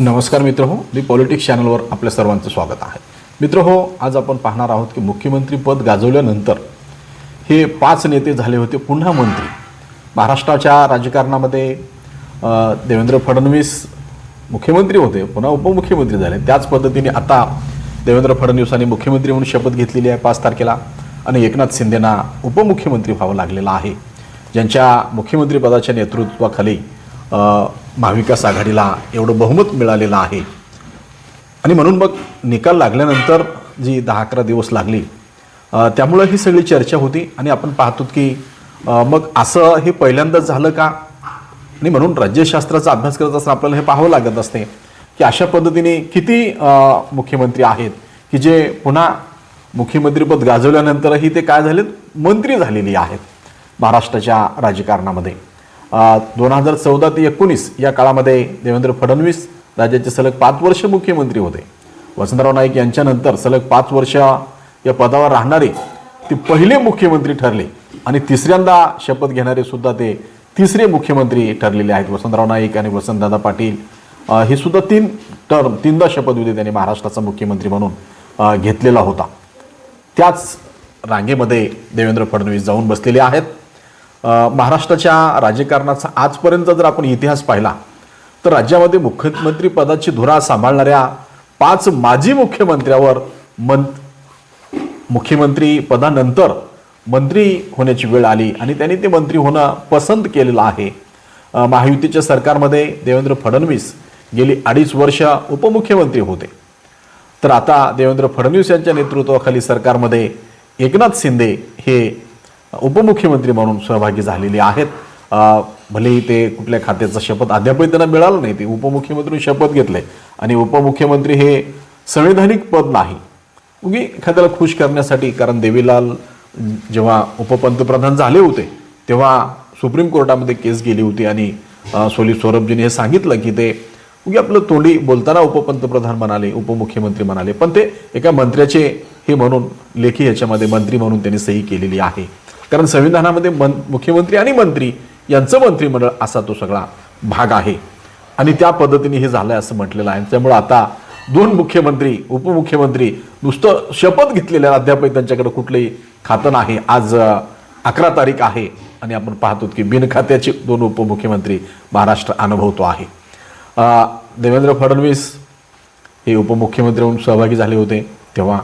नमस्कार मित्र हो मी पॉलिटिक्स चॅनलवर आपल्या सर्वांचं स्वागत आहे. मित्र हो आज आपण पाहणार आहोत की मुख्यमंत्री पद गाजवल्यानंतर हे पाच नेते झाले होते पुन्हा मंत्री. महाराष्ट्राच्या राजकारणामध्ये देवेंद्र फडणवीस मुख्यमंत्री होते पुन्हा उपमुख्यमंत्री झाले. त्याच पद्धतीने आता देवेंद्र फडणवीसांनी मुख्यमंत्री म्हणून शपथ घेतलेली आहे पाच तारखेला आणि एकनाथ शिंदेना उपमुख्यमंत्री व्हावं लागलेलं आहे. ज्यांच्या मुख्यमंत्रीपदाच्या नेतृत्वाखाली महाविकास आघाडीला एवढं बहुमत मिळालेलं आहे. आणि म्हणून मग निकाल लागल्यानंतर जी दहा अकरा दिवस लागली त्यामुळं ही सगळी चर्चा होती आणि आपण पाहतो की मग असं हे पहिल्यांदाच झालं का? आणि म्हणून राज्यशास्त्राचा अभ्यास करत असताना आपल्याला हे पाहावं लागत असते की अशा पद्धतीने किती मुख्यमंत्री आहेत की जे पुन्हा मुख्यमंत्रीपद गाजवल्यानंतरही ते काय झालेत? मंत्री झालेली आहेत महाराष्ट्राच्या राजकारणामध्ये. दोन हजार चौदा ते एकोणीस या काळामध्ये देवेंद्र फडणवीस राज्याचे सलग पाच वर्ष मुख्यमंत्री होते. वसंतराव नाईक यांच्यानंतर सलग पाच वर्ष या पदावर राहणारे ते पहिले मुख्यमंत्री ठरले आणि तिसऱ्यांदा शपथ घेणारे सुद्धा ते तिसरे मुख्यमंत्री ठरलेले आहेत. वसंतराव नाईक आणि वसंतदादा पाटील हे सुद्धा तीन टर्म तीनदा शपथविधी त्यांनी महाराष्ट्राचा मुख्यमंत्री म्हणून घेतलेला होता. त्याच रांगेमध्ये देवेंद्र फडणवीस जाऊन बसलेले आहेत. महाराष्ट्राच्या राजकारणाचा आजपर्यंत जर आपण इतिहास पाहिला तर राज्यामध्ये मुख्यमंत्री पदाची धुरा सांभाळणाऱ्या पाच माजी मुख्यमंत्र्यावर मं मुख्यमंत्री पदानंतर मंत्री होण्याची वेळ आली आणि त्यांनी ते मंत्री होणं पसंत केलेलं आहे. महायुतीच्या सरकारमध्ये देवेंद्र फडणवीस गेली अडीच वर्ष उपमुख्यमंत्री होते. तर आता देवेंद्र फडणवीस यांच्या नेतृत्वाखाली सरकारमध्ये एकनाथ शिंदे हे उपमुख्यमंत्री म्हणून सहभागी झालेले आहेत. भलेही ते कुठल्या खात्याचा शपथ अद्यापही त्यांना मिळालं नाही ते उपमुख्यमंत्री शपथ घेतले आणि उपमुख्यमंत्री हे संवैधानिक पद नाही. उगी एखाद्याला खुश करण्यासाठी कारण देवीलाल जेव्हा उपपंतप्रधान झाले होते तेव्हा सुप्रीम कोर्टामध्ये केस गेली होती आणि सोली सौरभजीने हे सांगितलं की ते उगी आपलं तोंडी बोलताना उपपंतप्रधान म्हणाले उपमुख्यमंत्री म्हणाले पण ते एका मंत्र्याचे हे म्हणून लेखी याच्यामध्ये मंत्री म्हणून त्यांनी सही केलेली आहे. कारण संविधानामध्ये मन मुख्यमंत्री आणि मंत्री यांचं मंत्रिमंडळ असा तो सगळा भाग आहे. आणि त्या पद्धतीने हे झालंय असं म्हटलेलं आहे. त्यामुळे आता दोन मुख्यमंत्री उपमुख्यमंत्री नुसतं शपथ घेतलेल्या अद्यापही त्यांच्याकडे कुठलंही खातं नाही. आज अकरा तारीख आहे आणि आपण पाहतो की बिनखात्याचे दोन उपमुख्यमंत्री महाराष्ट्र अनुभवतो आहे. देवेंद्र फडणवीस हे उपमुख्यमंत्री म्हणून सहभागी झाले होते तेव्हा.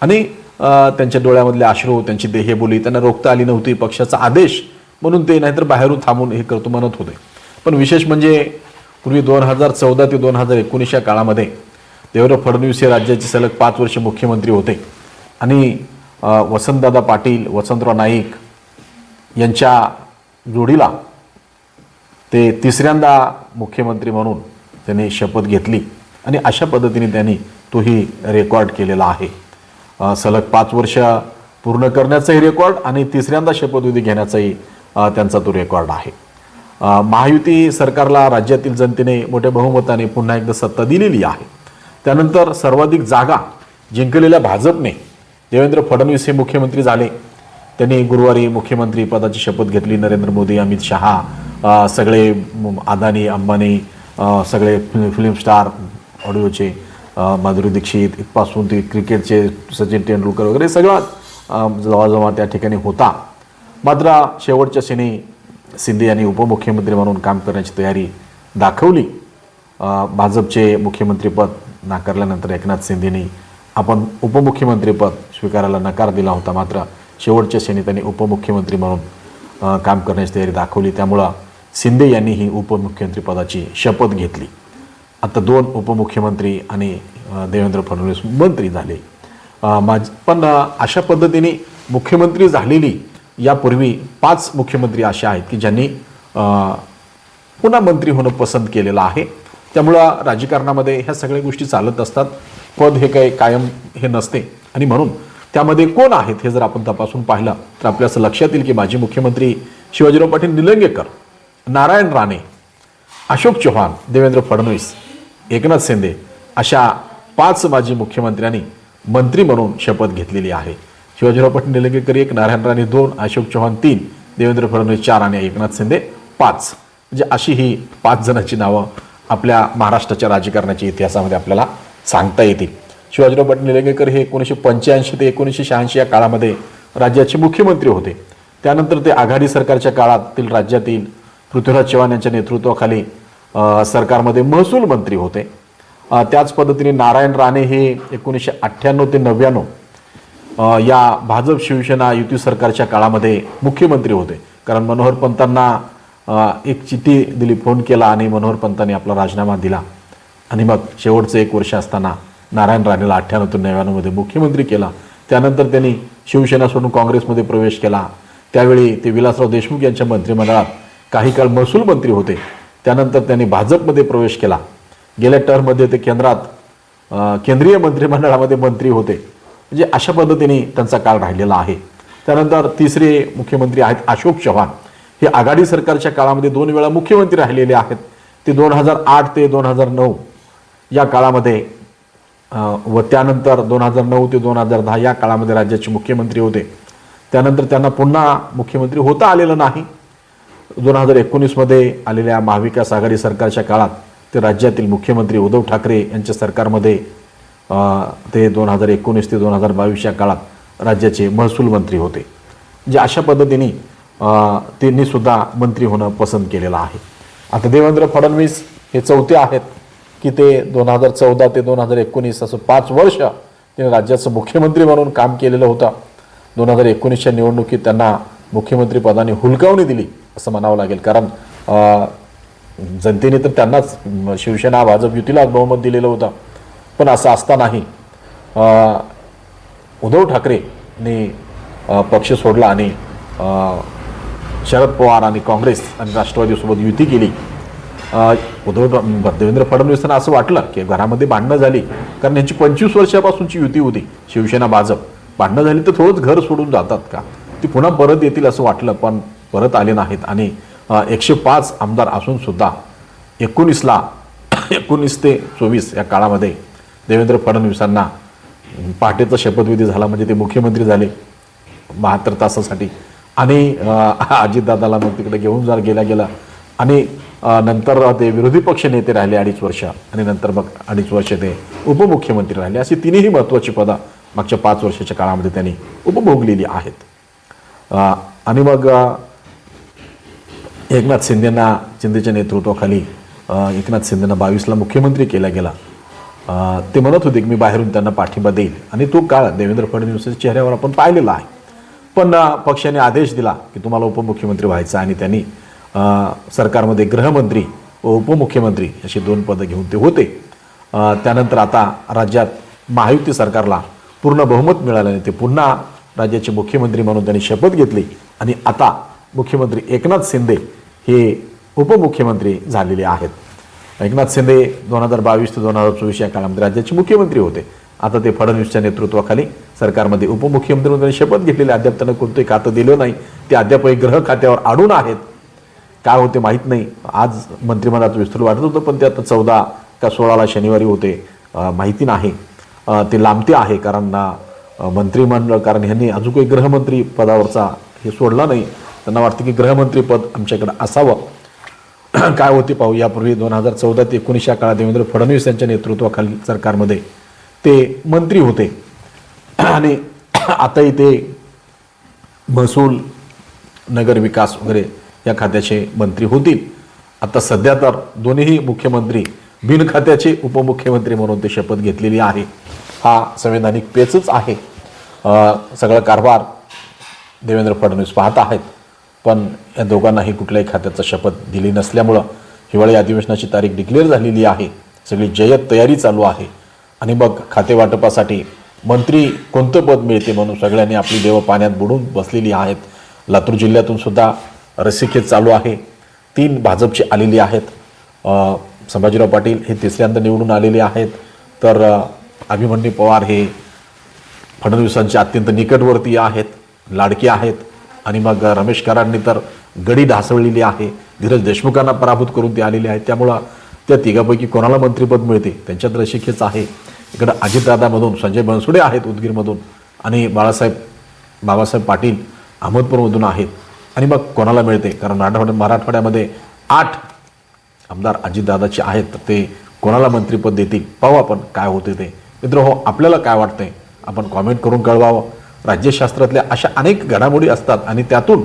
आणि त्यांच्या डोळ्यामधले अश्रू त्यांची देहबोली त्यांना रोखता आली नव्हती पक्षाचा आदेश म्हणून ते नाहीतर बाहेरून थांबून हे करतो म्हणत होते. पण विशेष म्हणजे पूर्वी दोन हजार चौदा ते दोन हजार एकोणीस या काळामध्ये देवेंद्र फडणवीस हे राज्याचे सलग पाच वर्ष मुख्यमंत्री होते. आणि वसंतदादा पाटील वसंतराव नाईक यांच्या जोडीला ते तिसऱ्यांदा मुख्यमंत्री म्हणून त्यांनी शपथ घेतली. आणि अशा पद्धतीने त्यांनी तोही रेकॉर्ड केलेला आहे. सलग पाच वर्ष पूर्ण करण्याचाही रेकॉर्ड आणि तिसऱ्यांदा शपथविधी घेण्याचाही त्यांचा तो रेकॉर्ड आहे. महायुती सरकारला राज्यातील जनतेने मोठ्या बहुमताने पुन्हा एकदा सत्ता दिलेली आहे. त्यानंतर सर्वाधिक जागा जिंकलेल्या भाजपने देवेंद्र फडणवीस हे मुख्यमंत्री झाले. त्यांनी गुरुवारी मुख्यमंत्री पदाची शपथ घेतली. नरेंद्र मोदी अमित शहा सगळे अदानी अंबानी सगळे फि- फिल्म स्टार ऑडिओचे माधुरी दीक्षित इथपासून ते क्रिकेटचे सचिन तेंडुलकर वगैरे सगळा जवाजवा त्या ठिकाणी होता. मात्र शेवटच्या क्षणी शिंदे यांनी उपमुख्यमंत्री म्हणून काम करण्याची तयारी दाखवली. भाजपचे मुख्यमंत्रीपद नाकारल्यानंतर एकनाथ शिंदेनी आपण उपमुख्यमंत्रीपद स्वीकारायला नकार दिला होता. मात्र शेवटच्या क्षणी त्यांनी उपमुख्यमंत्री म्हणून काम करण्याची तयारी दाखवली. त्यामुळं शिंदे यांनी ही उपमुख्यमंत्रीपदाची शपथ घेतली. आता दोन उपमुख्यमंत्री आणि देवेंद्र फडणवीस मंत्री झाले. माझ पण अशा पद्धतीने मुख्यमंत्री झालेली यापूर्वी पाच मुख्यमंत्री असे आहेत की ज्यांनी पुन्हा मंत्री होणं पसंत केलेलं आहे. त्यामुळं राजकारणामध्ये ह्या सगळ्या गोष्टी चालत असतात. पद हे काही कायम हे नसते. आणि म्हणून त्यामध्ये कोण आहेत हे जर आपण तपासून पाहिलं तर आपल्या असं लक्षात येईल की माजी मुख्यमंत्री शिवाजीराव पाटील निलंगेकर नारायण राणे अशोक चव्हाण देवेंद्र फडणवीस एकनाथ शिंदे अशा पाच माजी मुख्यमंत्र्यांनी मंत्री म्हणून शपथ घेतलेली आहे. शिवाजीराव पाटील निलंगेकर एक नारायण राणे दोन अशोक चव्हाण तीन देवेंद्र फडणवीस चार आणि एकनाथ शिंदे पाच. म्हणजे अशी ही पाच जणांची नावं आपल्या महाराष्ट्राच्या राजकारणाच्या इतिहासामध्ये आपल्याला सांगता येतील. शिवाजीराव पाटील निलंगेकर हे एकोणीसशे पंच्याऐंशी ते एकोणीसशे शहाऐंशी या काळामध्ये राज्याचे मुख्यमंत्री होते. त्यानंतर ते आघाडी सरकारच्या काळातील राज्यातील पृथ्वीराज चव्हाण यांच्या नेतृत्वाखाली सरकारमध्ये महसूल मंत्री होते. त्याच पद्धतीने नारायण राणे हे एकोणीसशे अठ्ठ्याण्णव ते नव्याण्णव या भाजप शिवसेना युती सरकारच्या काळामध्ये मुख्यमंत्री होते. कारण मनोहर पंतांना एक चिठ्ठी दिली फोन केला आणि मनोहर पंतांनी आपला राजीनामा दिला. आणि मग शेवटचं एक वर्ष असताना नारायण राणेला अठ्ठ्याण्णव ते नव्याण्णवमध्ये मुख्यमंत्री केला. त्यानंतर त्यांनी शिवसेना सोडून काँग्रेसमध्ये प्रवेश केला. त्यावेळी ते विलासराव देशमुख यांच्या मंत्रिमंडळात काही काळ महसूल मंत्री होते. त्यानंतर त्यांनी भाजपमध्ये प्रवेश केला. गेल्या टर्ममध्ये ते केंद्रात केंद्रीय मंत्रिमंडळामध्ये मंत्री होते. म्हणजे अशा पद्धतीने त्यांचा काळ राहिलेला आहे. त्यानंतर तिसरे मुख्यमंत्री आहेत अशोक चव्हाण. हे आघाडी सरकारच्या काळामध्ये दोन वेळा मुख्यमंत्री राहिलेले आहेत. ते दोन हजार आठ ते दोन हजार नऊ या काळामध्ये व त्यानंतर दोन हजार नऊ ते दोन हजार दहा या काळामध्ये राज्याचे मुख्यमंत्री होते. त्यानंतर त्यांना पुन्हा मुख्यमंत्री होता आलेलं नाही. दोन हजार एकोणीसमध्ये आलेल्या महाविकास आघाडी सरकारच्या काळात ते राज्यातील मुख्यमंत्री उद्धव ठाकरे यांच्या सरकारमध्ये ते दोन हजार एकोणीस ते दोन हजार बावीसच्या काळात राज्याचे महसूल मंत्री होते. जे अशा पद्धतीने त्यांनीसुद्धा त्यांनी सुद्धा मंत्री होणं पसंत केलेलं आहे. आता देवेंद्र फडणवीस हे चौथे आहेत की ते दोन हजार चौदा ते दोन हजार एकोणीस असं पाच वर्ष त्यांनी राज्याचं मुख्यमंत्री म्हणून काम केलेलं होतं. दोन हजार एकोणीसच्या निवडणुकीत त्यांना मुख्यमंत्रीपदाने हुलकावणी दिली. असं म्हणावं लागेल. कारण जनतेने तर त्यांनाच शिवसेना भाजप युतीला बहुमत दिलेलं होतं. पण असं असतानाही उद्धव ठाकरेने पक्ष सोडला आणि शरद पवार आणि काँग्रेस आणि राष्ट्रवादीसोबत युती केली. उद्धव देवेंद्र फडणवीसांना असं वाटलं की घरामध्ये भांडणं झाली. कारण यांची पंचवीस वर्षापासूनची युती होती. शिवसेना भाजप. भांडणं झाली तर थोडंच घर सोडून जातात का? ती पुन्हा परत येतील असं वाटलं. पण परत आले नाहीत. आणि एकशे पाच आमदार असून सुद्धा एकोणीसला एकोणीस ते चोवीस या काळामध्ये देवेंद्र फडणवीसांना पहाटेचा शपथविधी झाला म्हणजे ते मुख्यमंत्री झाले. बहात्तर तासासाठी. आणि अजितदादाला मग तिकडे घेऊन जा गेला गेला आणि नंतर ते विरोधी पक्ष नेते राहिले अडीच वर्ष. आणि नंतर मग अडीच वर्ष ते उपमुख्यमंत्री राहिले. अशी तिन्ही महत्त्वाची पदं मागच्या पाच वर्षाच्या काळामध्ये त्यांनी उपभोगलेली आहेत. आणि मग एकनाथ शिंदेना शिंदेच्या नेतृत्वाखाली एकनाथ शिंदेना बावीसला मुख्यमंत्री केला गेला. ते म्हणत होते की मी बाहेरून त्यांना पाठिंबा देईल आणि तो काळ देवेंद्र फडणवीसच्या चेहऱ्यावर आपण पाहिलेला आहे. पण पक्षाने आदेश दिला की तुम्हाला उपमुख्यमंत्री व्हायचा आणि त्यांनी सरकारमध्ये गृहमंत्री व उपमुख्यमंत्री अशी दोन पदं घेऊन ते होते. त्यानंतर आता राज्यात महायुती सरकारला पूर्ण बहुमत मिळाल्याने ते पुन्हा राज्याचे मुख्यमंत्री म्हणून त्यांनी शपथ घेतली. आणि आता मुख्यमंत्री एकनाथ शिंदे हे उपमुख्यमंत्री झालेले आहेत. एकनाथ शिंदे दोन हजार बावीस ते दोन हजार चोवीस या काळामध्ये राज्याचे मुख्यमंत्री होते. आता ते फडणवीसच्या नेतृत्वाखाली सरकारमध्ये उपमुख्यमंत्री म्हणून शपथ घेतलेले. अद्याप त्यांना कोणतंही खातं दिलं नाही. ते अद्याप ग्रह खात्यावर आडून आहेत. काय होते माहीत नाही. आज मंत्रिमंडळात विस्तृत वाटत होतं पण ते आता चौदा का सोळाला शनिवारी होते माहिती नाही. ते लांबते आहे कारण मंत्रिमंडळ कारण ह्यांनी अजून काही गृहमंत्री पदावरचा हे सोडला नाही. त्यांना वाटतं की गृहमंत्री पद आमच्याकडे असावं. काय होते पाहू. यापूर्वी दोन हजार चौदा ते एकोणीस या काळात देवेंद्र फडणवीस यांच्या नेतृत्वाखाली सरकारमध्ये ते मंत्री होते. आणि आताही ते महसूल नगर विकास वगैरे या खात्याचे मंत्री होतील. आता सध्या तर दोन्ही मुख्यमंत्री बिन खात्याचे उपमुख्यमंत्री म्हणून ते शपथ घेतलेली आहे. हा संवैधानिक पेचच आहे. सगळा कारभार देवेंद्र फडणवीस पाहत आहेत. पण या दोघांनाही कुठल्याही खात्याचा शपथ दिली नसल्यामुळं हिवाळी अधिवेशनाची तारीख डिक्लेअर झालेली आहे. सगळी जय्यत तयारी चालू आहे. आणि मग खाते वाटपासाठी मंत्री कोणतं पद मिळते म्हणून सगळ्यांनी आपली देवं पाण्यात बुडून बसलेली आहेत. लातूर जिल्ह्यातून सुद्धा रस्सीखेच चालू आहे. तीन भाजपची आलेली आहेत. संभाजीराव पाटील हे तिसऱ्यांदा निवडून आलेले आहेत. तर अभिमन्यू पवार हे फडणवीसांचे अत्यंत निकटवर्तीय आहेत लाडके आहेत. आणि मग रमेश कराडनी तर गडी ढासळलेली आहे. धीरज देशमुखांना पराभूत करून ते आलेले आहेत. त्यामुळं त्या तिघापैकी कोणाला मंत्रिपद मिळते? त्यांच्यात रशिकेच आहे. इकडं अजितदादामधून संजय बनसुडे आहेत उदगीरमधून. आणि बाळासाहेब बाबासाहेब पाटील अहमदपूरमधून आहेत. आणि मग कोणाला मिळते? कारण मराठवाड्या मराठवाड्यामध्ये आठ आमदार अजितदादाचे आहेत. तर ते कोणाला मंत्रिपद देतील? पाहू आपण काय होते ते. मित्र हो आपल्याला काय वाटतंय? आपण कॉमेंट करून कळवावं. राज्यशास्त्रातल्या अशा अनेक घडामोडी असतात आणि त्यातून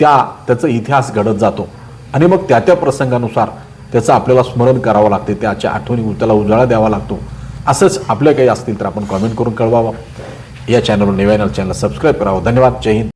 त्या त्याचा इतिहास घडत जातो. आणि मग त्या त्या प्रसंगानुसार त्याचं आपल्याला स्मरण करावं लागते. त्याच्या आठवणी त्याला उजाळा द्यावा लागतो. असंच आपल्या काही असतील तर आपण कॉमेंट करून कळवावं. या चॅनलवर नव्या चॅनल सबस्क्राईब करावं. धन्यवाद. जय हिंद.